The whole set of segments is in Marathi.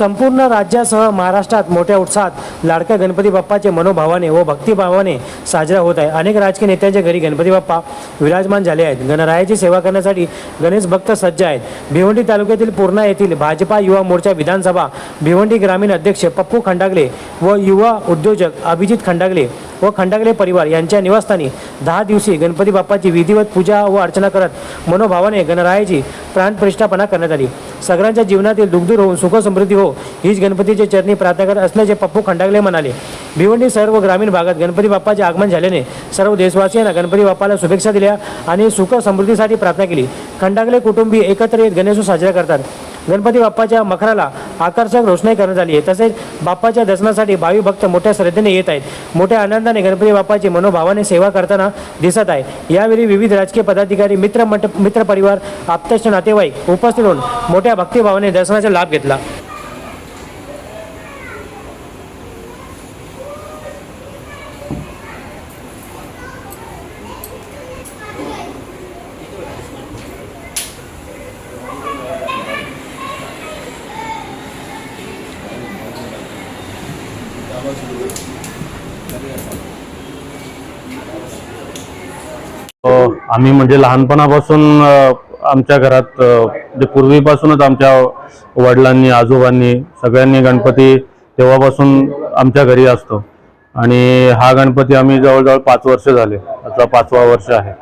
संपूर्ण राज्यासह महाराष्ट्रात मोठ्या उत्साहात लाडक्या गणपती बाप्पाचे मनोभावाने व भक्तिभावाने साजरा होत आहे. अनेक राजकीय नेत्यांच्या घरी गणपती बाप्पा विराजमान झाले आहेत. गणरायाची सेवा करण्यासाठी गणेश भक्त सज्ज आहेत. भिवंडी तालुक्यातील पूर्णा येथील भाजपा युवा मोर्चा विधानसभा भिवंडी ग्रामीण अध्यक्ष पप्पू खंडागले व युवा उद्योजक अभिजित खंडागले व खंडागले परिवार यांच्या निवासस्थानी दहा दिवशी गणपती बाप्पाची विधिवत पूजा व अर्चना करत मनोभावाने गणरायाची प्राणप्रतिष्ठापना करण्यात आली. सगळ्यांच्या जीवनातील दुग्धूर होऊन सुख समृद्धी हो, हीच गणपतीचे चरणी प्रार्थना करत असल्याचे पप्पू खंडागले म्हणाले. भिवंडी सर्व ग्रामीण भागात गणपती बाप्पाचे आगमन झाल्याने सर्व देशवासियांना गणपती बाप्पाला शुभेच्छा दिल्या आणि सुख समृद्धीसाठी प्रार्थना केली. खंडागले कुटुंबीय एकत्र येत गणेशोत्सव साजरा करतात. गणपती बाप्पाच्या मखराला आकर्षक रोषणाई करण्यात आली आहे. तसेच बाप्पाच्या दर्शनासाठी भावी भक्त मोठ्या श्रद्धेने येत आहेत. मोठ्या आनंदाने गणपती बाप्पाची मनोभावाने सेवा करताना दिसत आहे. यावेळी विविध राजकीय पदाधिकारी मित्र मंट मित्र परिवार आप्तेष्ट नातेवाईक उपस्थित होऊन मोठ्या भक्तिभावाने दर्शनाचा लाभ घेतला. अ, आम्ही म्हणजे लहानपणापासून आमच्या घरात म्हणजे पूर्वीपासूनच आमच्या वडिलांनी आजोबांनी सगळ्यांनी गणपती तेव्हापासून आमच्या घरी असतो. आणि हा गणपती आम्ही जवळजवळ पाच वर्ष झाले. आता पाचवा वर्ष आहे.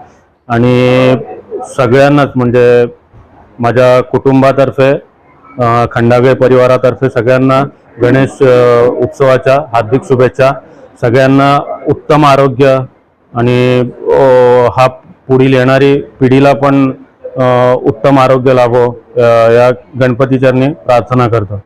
आणि सगळ्यांनाच म्हणजे माझ्या कुटुंबातर्फे अ, खंडागळे परिवारातर्फे सगळ्यांना गणेश उत्सवाच्या हार्दिक शुभेच्छा. सगळ्यांना उत्तम आरोग्य आणि हा पुढील येणारी पिढीला पण उत्तम आरोग्य लाभो. या गणपतीचरणी प्रार्थना करतो.